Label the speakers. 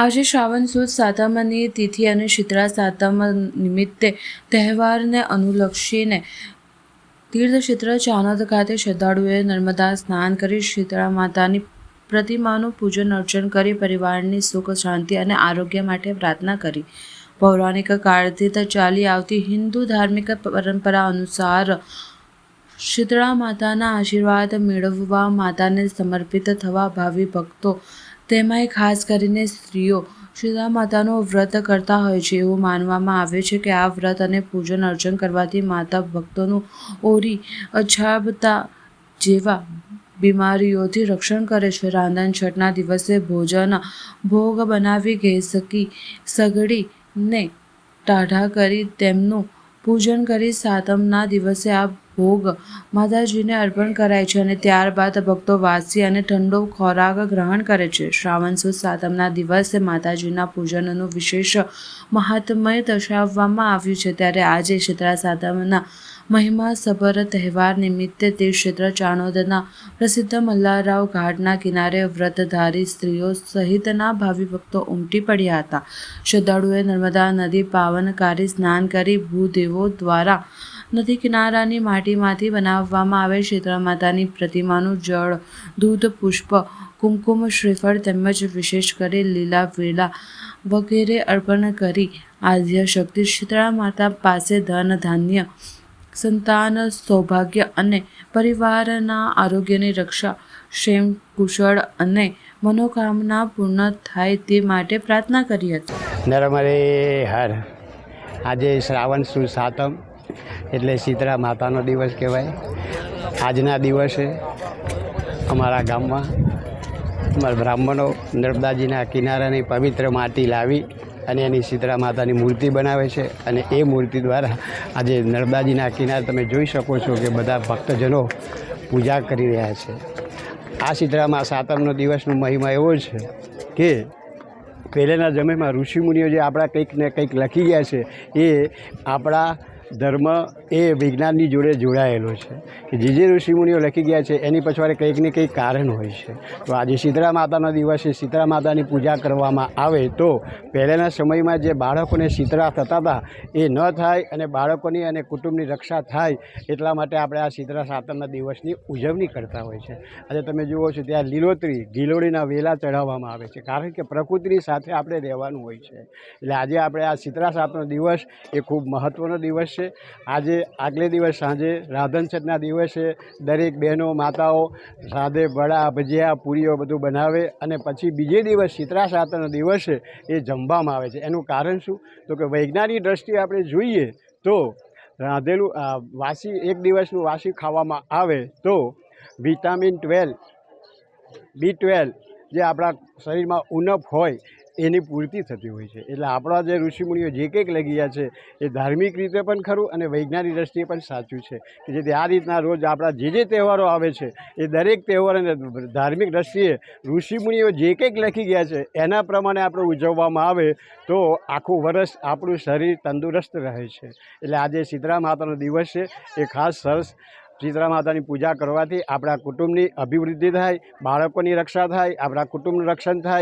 Speaker 1: આજે શ્રાવણ સુદ સાતમની તિથિ અને શીતળા સાતમ નિમિત્તે તહેવારને અનુલક્ષીને તીર્થક્ષેત્ર ચાનોદ ખાતે શ્રદ્ધાળુઓએ નર્મદા સ્નાન કરી શીતળા માતાની પ્રતિમાનું પૂજન અર્ચન કરી પરિવારની સુખ, શાંતિ અને આરોગ્ય માટે પ્રાર્થના કરી. પૌરાણિક કાળથી ચાલી આવતી હિન્દુ ધાર્મિક પરંપરા અનુસાર શીતળા માતાના આશીર્વાદ મેળવવા માતાને સમર્પિત થવા ભાવિ ભક્તો તેમાંય ખાસ કરીને સ્ત્રીઓ શીતળા માતાનું વ્રત કરતા હોય છે. એવું માનવામાં આવે છે કે આ વ્રત અને પૂજન અર્ચન કરવાથી માતા ભક્તોનું ઓરી અછાબતા જેવા બીમારીઓથી રક્ષણ કરે છે. રાંધણ છઠના દિવસે ભોજન ભોગ બનાવી ઘેસકી સગડીને ટાઢા કરી તેમનું પૂજન કરી સાતમના દિવસે આ ભોગ માતાજીને અર્પણ કરાય છે અને ત્યારબાદ ભક્તો વાસી અને ઠંડો ખોરાક ગ્રહણ કરે છે. શ્રાવણ સુદ સાતમના દિવસે માતાજીના પૂજનનું વિશેષ મહાત્મય દર્શાવવામાં આવ્યું છે. ત્યારે આજે શીતળા સાતમના મહિમાસભર તહેવાર નિમિત્તે તે ક્ષેત્ર ચાણોદના પ્રસિદ્ધ મલ્લારાવ ઘાટના કિનારે વ્રતધારી સ્ત્રીઓ સહિતના ભાવિ ભક્તો ઉમટી પડ્યા હતા. શ્રદ્ધાળુઓએ નર્મદા નદી પાવનકારી સ્નાન કરી ભૂદેવો દ્વારા નદી કિનારાની માટીમાંથી બનાવવામાં આવેલ શીતળા માતાની પ્રતિમાનું જળ, દૂધ, પુષ્પ, કુમકુમ, શ્રીફળ તેમજ વિશેષ કરી લીલા વેલા વગેરે અર્પણ કરી આદ્ય શક્તિ શીતળા માતા પાસે ધન, ધાન્ય, સંતાન, સૌભાગ્ય અને પરિવારના આરોગ્યની રક્ષા, ક્ષેમ, કુશળ અને મનોકામના પૂર્ણ થાય તે માટે પ્રાર્થના કરી હતી.
Speaker 2: નરમરે હર આજે શ્રાવણ સુદ સાતમ. એટલે શીતળા માતાનો દિવસ કહેવાય. આજના દિવસે અમારા ગામમાં અમારા બ્રાહ્મણો નર્મદાજીના કિનારાની પવિત્ર માટી લાવી અને એની શીતળા માતાની મૂર્તિ બનાવે છે અને એ મૂર્તિ દ્વારા આજે નર્મદાજીના કિનારે તમે જોઈ શકો છો કે બધા ભક્તજનો પૂજા કરી રહ્યા છે. આ શીતળામાં સાતમનો દિવસનો મહિમા એવો છે કે પહેલાંના સમયમાં ઋષિમુનિઓ જે આપણા કંઈક ને કંઈક લખી ગયા છે એ આપણા ધર્મ એ વિજ્ઞાનની જોડે જોડાયેલો છે. કે જે જે ઋષિમુનિઓ લખી ગયા છે, એની પછવાડે કંઈક ને કંઈક કારણ હોય છે. તો આજે શીતળા માતાના દિવસે શીતળા માતાની પૂજા કરવામાં આવે તો પહેલાંના સમયમાં જે બાળકોને શીતળા થતા હતા, એ ન થાય અને બાળકોની અને કુટુંબની રક્ષા થાય એટલા માટે આપણે આ શીતળા સાતમના દિવસની ઉજવણી કરતા હોય છે. આજે તમે જુઓ છો ત્યાં લીલોતરી ગીલોળીના વેલા ચઢાવવામાં આવે છે. કારણ કે પ્રકૃતિની સાથે આપણે રહેવાનું હોય છે. એટલે આજે આપણે આ શીતળા સાતનો દિવસ એ ખૂબ મહત્ત્વનો દિવસ છે. આજે આગલે દિવસ સાંજે રાધન છઠના દિવસે દરેક બહેનો, માતાઓ સાદે વડા, ભજીયા, પૂરીઓ બધું બનાવે અને પછી બીજે દિવસ શીતળા સાતનો દિવસે એ જમવામાં આવે છે. એનું કારણ શું? તો કે વૈજ્ઞાનિક દ્રષ્ટિએ આપણે જોઈએ તો રાંધેલું વાસી, એક દિવસનું વાસી ખાવામાં આવે તો વિટામિન ટ્વેલ્વ, બી ટ્વેલ્વ જે આપણા શરીરમાં ઉણપ હોય, એની પૂર્તિ થતી હોય છે. એટલે આપણા જે ઋષિમુનિઓ જે કંઈક લગી ગયા છે, એ ધાર્મિક રીતે પણ ખરું અને વૈજ્ઞાનિક દ્રષ્ટિએ પણ સાચું છે. કે જેથી આ રીતના રોજ આપણા જે જે તહેવારો આવે છે, એ દરેક તહેવારોને ધાર્મિક દ્રષ્ટિએ ઋષિમુનિઓ જે કંઈક લખી ગયા છે, એના પ્રમાણે આપણે ઉજવવામાં આવે, તો આખું વર્ષ આપણું શરીર તંદુરસ્ત રહે છે. એટલે આજે શીતળા માતાનો દિવસ છે. એ ખાસ સરસ શીતળા માતાની પૂજા કરવાથી આપણા કુટુંબની અભિવૃદ્ધિ થાય, બાળકોની રક્ષા થાય, આપણા કુટુંબનું રક્ષણ થાય